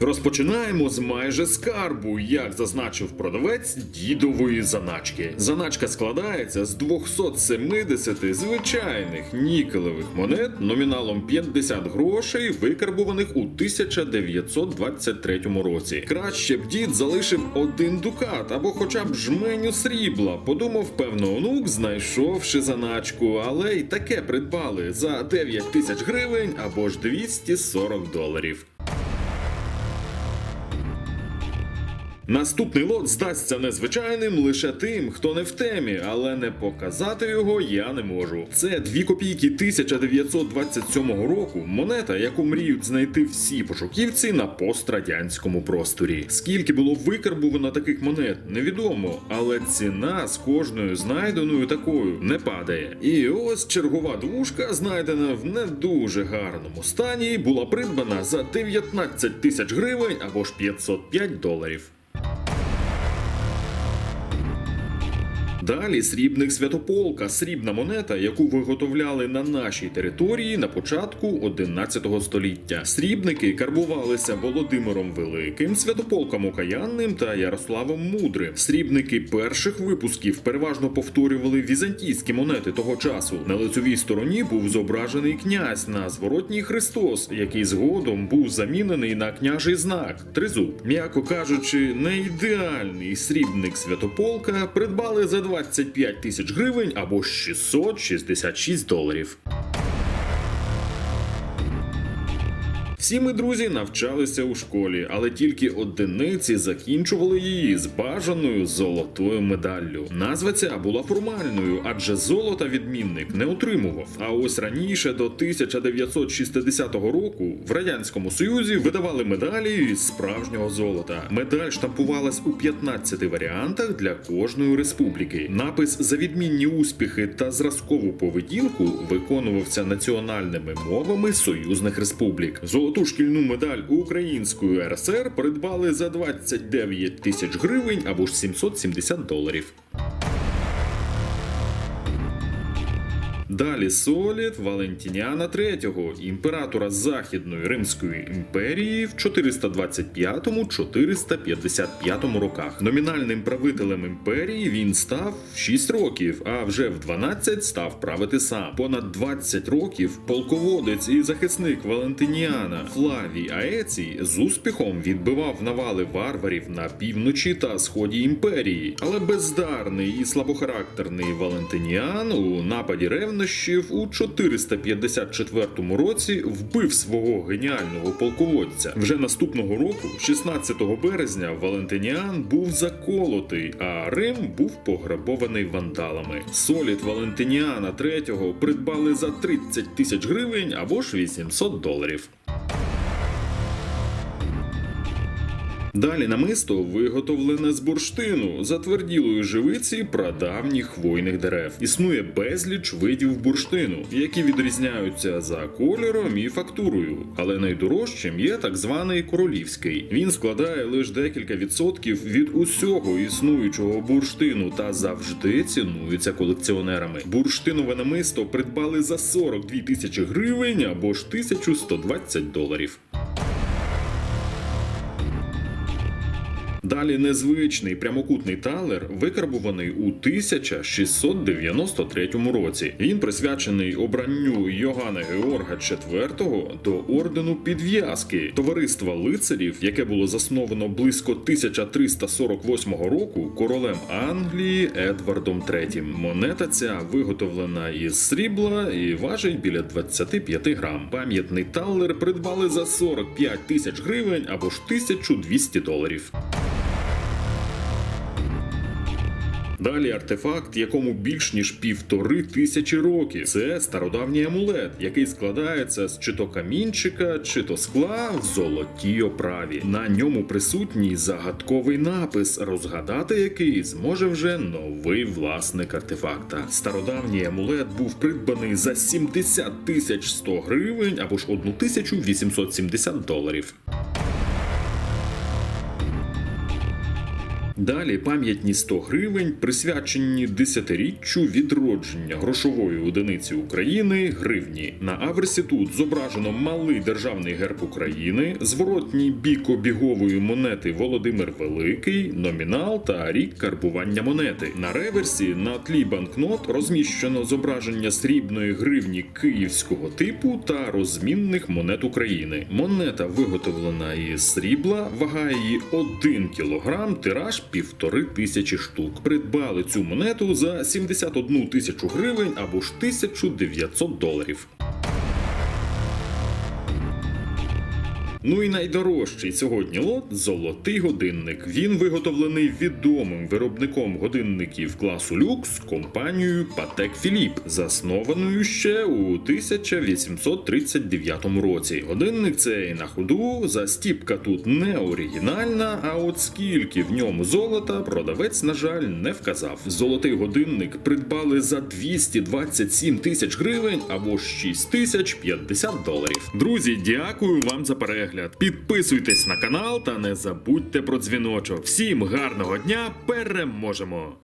Розпочинаємо з майже скарбу, як зазначив продавець дідової заначки. Заначка складається з 270 звичайних нікелевих монет номіналом 50 грошей, викарбуваних у 1923 році. Краще б дід залишив один дукат або хоча б жменю срібла. Подумав, певно, онук, знайшовши заначку, але й таке придбали за 9 тисяч гривень або ж 240 доларів. Наступний лот здасться незвичайним лише тим, хто не в темі, але не показати його я не можу. Це 2 копійки 1927 року. Монета, яку мріють знайти всі пошуківці на пострадянському просторі. Скільки було викарбувано таких монет, невідомо, але ціна з кожною знайденою такою не падає. І ось чергова двушка, знайдена в не дуже гарному стані, була придбана за 19 тисяч гривень або ж 505 доларів. Далі срібник Святополка, срібна монета, яку виготовляли на нашій території на початку 11 століття. Срібники карбувалися Володимиром Великим, Святополком Окаянним та Ярославом Мудрим. Срібники перших випусків переважно повторювали візантійські монети того часу. На лицевій стороні був зображений князь на зворотній Христос, який згодом був замінений на княжий знак тризуб. М'яко кажучи, не ідеальний срібник Святополка придбали за 25 тисяч гривень або 666 доларів. Всі ми друзі навчалися у школі, але тільки одиниці закінчували її з бажаною золотою медаллю. Назва ця була формальною, адже золота відмінник не отримував. А ось раніше до 1960 року в радянському союзі видавали медалі із справжнього золота. Медаль штампувалась у 15 варіантах для кожної республіки. Напис за відмінні успіхи та зразкову поведінку виконувався національними мовами союзних республік. Золоту шкільну медаль української РСР придбали за 29 тисяч гривень або ж 770 доларів. Далі Солід Валентініана III, імператора Західної Римської імперії в 425-455 роках. Номінальним правителем імперії він став в 6 років, а вже в 12 став правити сам. Понад 20 років полководець і захисник Валентиніана Флавій Аецій з успіхом відбивав навали варварів на півночі та сході імперії, але бездарний і слабохарактерний Валентиніан у нападі ревнощів у 454 році вбив свого геніального полководця. Вже наступного року, 16 березня, Валентиніан був заколотий, а Рим був пограбований вандалами. Солід Валентиніана III придбали за 30 тисяч гривень або ж 800 доларів. Далі намисто виготовлене з бурштину, затверділої живиці прадавніх хвойних дерев. Існує безліч видів бурштину, які відрізняються за кольором і фактурою. Але найдорожчим є так званий королівський. Він складає лише декілька відсотків від усього існуючого бурштину та завжди цінується колекціонерами. Бурштинове намисто придбали за 42 тисячі гривень або ж 1120 доларів. Далі незвичний прямокутний талер викарбуваний у 1693 році. Він присвячений обранню Йоганна Георга IV до ордену підв'язки товариства лицарів, яке було засновано близько 1348 року королем Англії Едвардом III. Монета ця виготовлена із срібла і важить біля 25 грам. Пам'ятний талер придбали за 45 тисяч гривень або ж 1200 доларів. Далі артефакт, якому більш ніж півтори тисячі років. Це стародавній амулет, який складається з чи то камінчика, чи то скла в золотій оправі. На ньому присутній загадковий напис, розгадати який зможе вже новий власник артефакта. Стародавній амулет був придбаний за 70 тисяч 100 гривень або ж 1870 доларів. Далі пам'ятні 100 гривень присвячені десятиріччю відродження грошової одиниці України гривні. На аверсі тут зображено малий державний герб України, зворотній бік обігової монети Володимир Великий, номінал та рік карбування монети. На реверсі на тлі банкнот розміщено зображення срібної гривні київського типу та розмінних монет України. Монета виготовлена із срібла, вага її 1 кг, тираж півтори тисячі штук. Придбали цю монету за 71 тисячу гривень або ж 1900 доларів. Ну і найдорожчий сьогодні лот золотий годинник. Він виготовлений відомим виробником годинників класу люкс компанією Patek Philippe, заснованою ще у 1839 році. Годинник цей на ходу, застіпка тут не оригінальна, а от скільки в ньому золота, продавець, на жаль, не вказав. Золотий годинник придбали за 227 тисяч гривень або ж 6 тисяч 50 доларів. Друзі, дякую вам за перегляд. Підписуйтесь на канал та не забудьте про дзвіночок. Всім гарного дня! Переможемо!